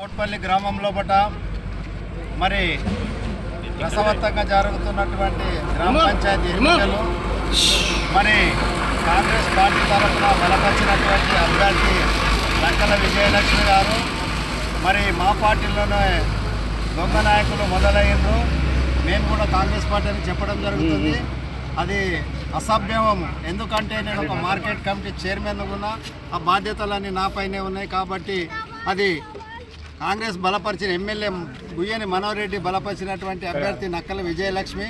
కోట్పల్లి గ్రామంలో పట మరి రసవత్తంగా జరుగుతున్నటువంటి గ్రామ పంచాయతీ ఎన్నికలు. మరి కాంగ్రెస్ పార్టీ తరఫున బలపరిచినటువంటి అభ్యర్థి లక్కల విజయలక్ష్మి గారు. మరి మా పార్టీలోనే దొంగ నాయకులు మొదలయ్యారు నేను కూడా కాంగ్రెస్ పార్టీ అని చెప్పడం జరుగుతుంది. అది అసభ్యం ఎందుకంటే నేను ఒక మార్కెట్ కమిటీ చైర్మన్ ఉన్నా. ఆ బాధ్యతలన్నీ నాపైనే ఉన్నాయి కాబట్టి అది కాంగ్రెస్ బలపరిచిన ఎమ్మెల్యే గుయ్యని మనోహర్ రెడ్డి బలపరిచినటువంటి అభ్యర్థి నక్కల విజయలక్ష్మి.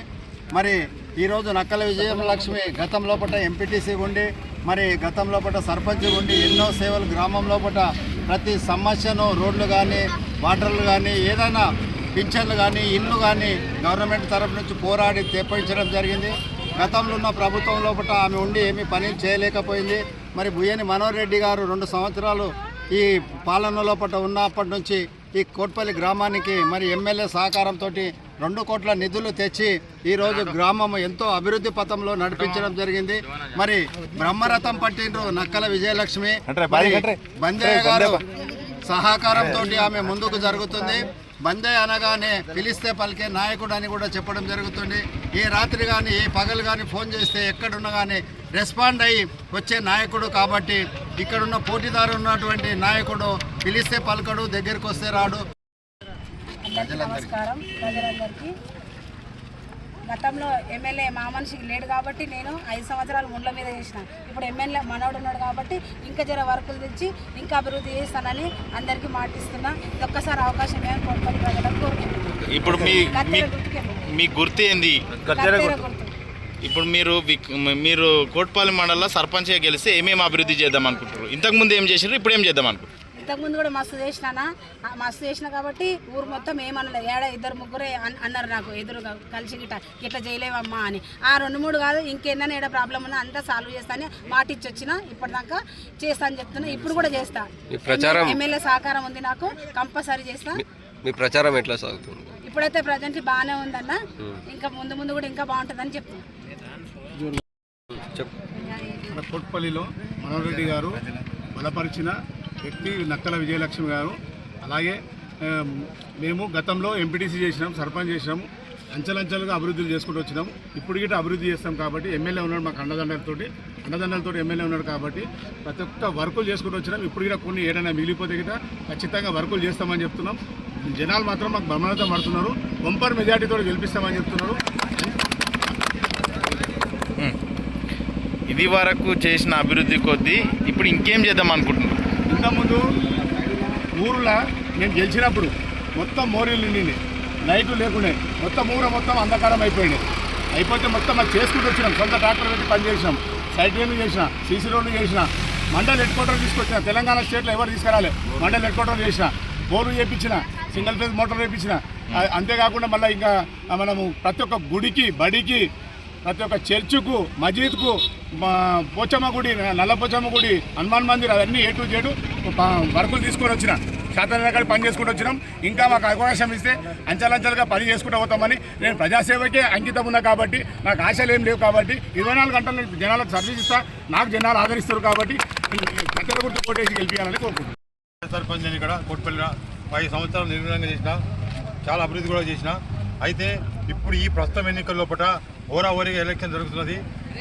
మరి ఈరోజు నక్కల విజయలక్ష్మి గతం లోపల ఎంపీటీసీ ఉండి మరి గతం లోపల సర్పంచ్ ఉండి ఎన్నో సేవలు గ్రామం లోపల ప్రతి సమస్యను రోడ్లు కానీ వాటర్లు కానీ ఏదైనా పింఛన్లు కానీ ఇల్లు కానీ గవర్నమెంట్ తరఫు నుంచి పోరాడి తెప్పించడం జరిగింది. గతంలో ఉన్న ప్రభుత్వం లోపల ఆమె ఉండి ఏమీ పని చేయలేకపోయింది. మరి బుయ్యని మనోహర్ రెడ్డి గారు రెండు సంవత్సరాలు ఈ పాలన లోపల ఉన్నప్పటి నుంచి ఈ కోట్పల్లి గ్రామానికి మరి ఎమ్మెల్యే సహకారంతో రెండు కోట్ల నిధులు తెచ్చి ఈరోజు గ్రామం ఎంతో అభివృద్ధి పథంలో నడిపించడం జరిగింది. మరి బ్రహ్మరథం పట్టిండ్రు నక్కల విజయలక్ష్మి. బంజయ్య గారు సహకారంతో ఆమె ముందుకు జరుగుతుంది. బందే అనగానే పిలిస్తే పలికే నాయకుడు అని కూడా చెప్పడం జరుగుతుంది. ఏ రాత్రి కానీ ఏ పగలు కానీ ఫోన్ చేస్తే ఎక్కడున్నా కానీ రెస్పాండ్ అయ్యి వచ్చే నాయకుడు కాబట్టి ఇక్కడున్న పోటీదారు ఉన్నటువంటి నాయకుడు పిలిస్తే పలకడు దగ్గరికి వస్తే రాడు. నమస్కారం. ప్రజలందరికీ గతంలో ఎమ్మెల్యే మా మనిషికి లేడు కాబట్టి నేను ఐదు సంవత్సరాలు ముండ్ల మీద చేసిన. ఇప్పుడు ఎమ్మెల్యే మనవడు ఉన్నాడు కాబట్టి ఇంకా జర వర్కులు తెచ్చి ఇంకా అభివృద్ధి చేస్తానని అందరికీ మాటిస్తున్నా ఒక్కసారి అవకాశం ఏమని కోరుకొని ప్రజలకు ఇప్పుడు మీ మీ గుర్తు ఏంది? ఇప్పుడు మీరు మీరు కోట్పల్లి మండలంలో సర్పంచ్గా గెలిస్తే ఏమేమి అభివృద్ధి చేద్దాం అనుకుంటారు ఇంతకుముందు ఏం చేసారు ఇప్పుడు ఏం చేద్దాం అనుకుంటారు ఇంతకుముందు కూడా మస్తు చేసినానా ఆ మస్తు చేసిన కాబట్టి ఊరు మొత్తం ఏమనలేదు. ఏడ ఇద్దరు ముగ్గురే అన్- అన్నారు నాకు ఎదురుగా కలిసి గిట్ట ఇట్లా చేయలేవమ్మా అని. ఆ రెండు మూడు కాదు ఇంకేందని ఏడ ప్రాబ్లం ఉన్నా అంతా సాల్వ్ చేస్తానని మాట ఇచ్చి వచ్చిన ఇప్పటిదాకా చేస్తా అని చెప్తున్నా. ఇప్పుడు కూడా చేస్తా. మీ ప్రచారం ఎమ్మెల్యే సహకారం ఉంది నాకు కంపల్సరీ చేస్తా. మీ ప్రచారం ఎట్లా సాగుతుంది? ఇప్పుడైతే ప్రజెంట్ బాగానే ఉందన్న. ఇంకా ముందు ముందు కూడా ఇంకా బాగుంటుందని చెప్తున్నా. చెప్పు. మన కొట్పల్లిలో మనోహర్ రెడ్డి గారు బలపరిచిన వ్యక్తి నక్కల విజయలక్ష్మి గారు. అలాగే మేము గతంలో ఎంపీటీసీ చేసినాం సర్పంచ్ చేసినాం అంచెలంచెలుగా అభివృద్ధులు చేసుకుంటూ వచ్చినాం. ఇప్పుడు గిట్ట అభివృద్ధి చేస్తాం కాబట్టి ఎమ్మెల్యే ఉన్నాడు మాకు అండదండలతోటి అండదండలతో ఎమ్మెల్యే ఉన్నాడు కాబట్టి ప్రతి ఒక్క వర్కులు చేసుకుంటూ వచ్చినాం. ఇప్పుడు గిట్ట కొన్ని ఏదైనా మిగిలిపోతే గిట్ట ఖచ్చితంగా వర్కులు చేస్తామని చెప్తున్నాం. జనాలు మాత్రం మాకు బ్రహ్మణత పడుతున్నారు. వంపర్ మెజార్టీతో గెలిపిస్తామని చెప్తున్నారు. ఇది వరకు చేసిన అభివృద్ధి కొద్దీ ఇప్పుడు ఇంకేం చేద్దాం అనుకుంటున్నాం ఇంతకుముందు ఊరులో నేను గెలిచినప్పుడు మొత్తం మోరీలు నిండింది. లైట్లు లేకుండే. మొత్తం ఊర మొత్తం అంధకారం అయిపోయింది. అయిపోతే మొత్తం అది చేసుకుంటూ వచ్చినాం. సొంత ట్రాక్టర్ పెట్టి పని చేసినాం. సైట్ రేణు చేసిన సీసీ రోడ్లు చేసిన మండల్ హెడ్ క్వార్టర్ తీసుకొచ్చిన తెలంగాణ స్టేట్లో ఎవరు తీసుకురాలే. మండల్ హెడ్ క్వార్టర్ చేసిన బోర్లు చేయించిన సింగిల్ ఫేజ్ మోటార్ వేయించిన అంతేకాకుండా మళ్ళీ ఇంకా మనము ప్రతి ఒక్క గుడికి బడికి ప్రతి ఒక్క చర్చికు మజీద్కు మా పోచమ్మ గుడి నల్లపోచమ్మ గుడి హనుమాన్ మందిర్ అవన్నీ ఏ టు వర్కులు తీసుకొని వచ్చిన శాతం రకాల పని చేసుకుంటూ వచ్చినాం. ఇంకా మాకు అవకాశం ఇస్తే అంచలంచలుగా పని చేసుకుంటూ పోతామని నేను ప్రజాసేవకే అంకితం ఉన్నా కాబట్టి నాకు ఆశలు ఏం లేవు కాబట్టి ఇరవై నాలుగు గంటలు జనాలకు సర్వీస్ ఇస్తా నాకు జనాలు ఆదరిస్తారు కాబట్టి కట్టెల గుర్తు కొట్టేసి గెలిపించాలని కోరుకుంటున్నాను. సర్పంచ్ ఇక్కడ కోట్పల్లిగా పది సంవత్సరాలు నిర్విధంగా చేసిన చాలా అభివృద్ధి కూడా చేసిన. అయితే ఇప్పుడు ఈ ప్రస్తుతం ఎన్నికల లోపల ఓరాఓరిగా ఎలక్షన్ జరుగుతున్నది.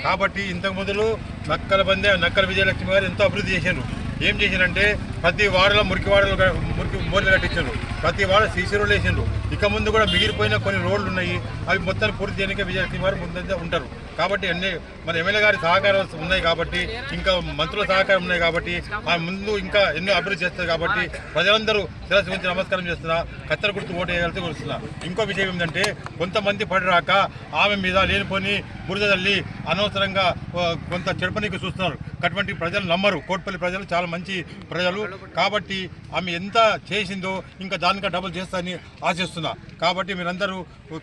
కాబట్టి ఇంతకు మొదలు నక్కల బందే నక్కల విజయలక్ష్మి గారు ఎంతో అభివృద్ధి చేశారు ఏం చేశారంటే ప్రతి వాడలో మురికి వాడలు మురికి బోర్లు కట్టించారు. ప్రతి వాడ సీసీ రోడ్లు వేసిండ్రు. ఇక ముందు కూడా మిగిలిపోయిన కొన్ని రోడ్లు ఉన్నాయి. అవి మొత్తం పూర్తి చేయడానికి విజయలక్ష్మి గారు ముందంతా ఉంటారు. కాబట్టి అన్ని మన ఎమ్మెల్యే గారి సహకారం ఉన్నాయి కాబట్టి ఇంకా మంత్రుల సహకారం ఉన్నాయి కాబట్టి ఆ ముందు ఇంకా ఎన్నో అభివృద్ధి చేస్తారు కాబట్టి ప్రజలందరూ శిరస్సు గురించి నమస్కారం చేస్తున్నా కత్తెర గుర్తు ఓటు వేయాలని కోరుతున్నా ఇంకో విషయం ఏంటంటే కొంతమంది పడిరాక ఆమె మీద లేనిపోని బురద తల్లి అనవసరంగా కొంత చెడుపనికి చూస్తున్నారు. అటువంటి ప్రజలు నమ్మరు. కోట్పల్లి ప్రజలు చాలా మంచి ప్రజలు. కాబట్టి ఆమె ఎంత చేసిందో ఇంకా దానికా డబుల్ చేస్తారని ఆశిస్తున్నా. కాబట్టి మీరందరూ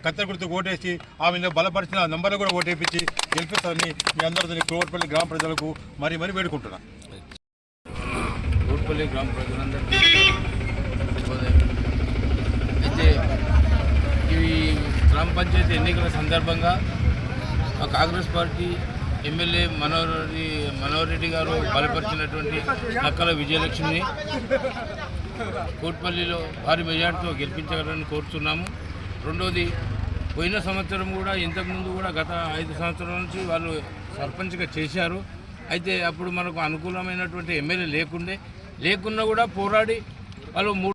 కత్తెర గుర్తు ఓటేసి ఆమె బలపరిచిన నంబర్లు కూడా ఓటేపించి గెలిపిస్తారని మీ అందరితో కోట్పల్లి గ్రామ ప్రజలకు మరీ మరీ వేడుకుంటున్నా. కోట్పల్లి గ్రామ ప్రజలందరికీ అయితే ఈ గ్రామ పంచాయతీ ఎన్నికల సందర్భంగా కాంగ్రెస్ పార్టీ ఎమ్మెల్యే మనోహర్ రెడ్డి మనోహర్ రెడ్డి గారు బలపరిచినటువంటి నక్కల విజయలక్ష్మిని కోట్పల్లిలో భారీ మెజార్టీతో గెలిపించగలని కోరుతున్నాము. రెండోది పోయిన సంవత్సరం కూడా ఇంతకుముందు కూడా గత ఐదు సంవత్సరాల నుంచి వాళ్ళు సర్పంచ్గా చేశారు. అయితే అప్పుడు మనకు అనుకూలమైనటువంటి ఎమ్మెల్యే లేకుండే లేకున్నా కూడా పోరాడి వాళ్ళు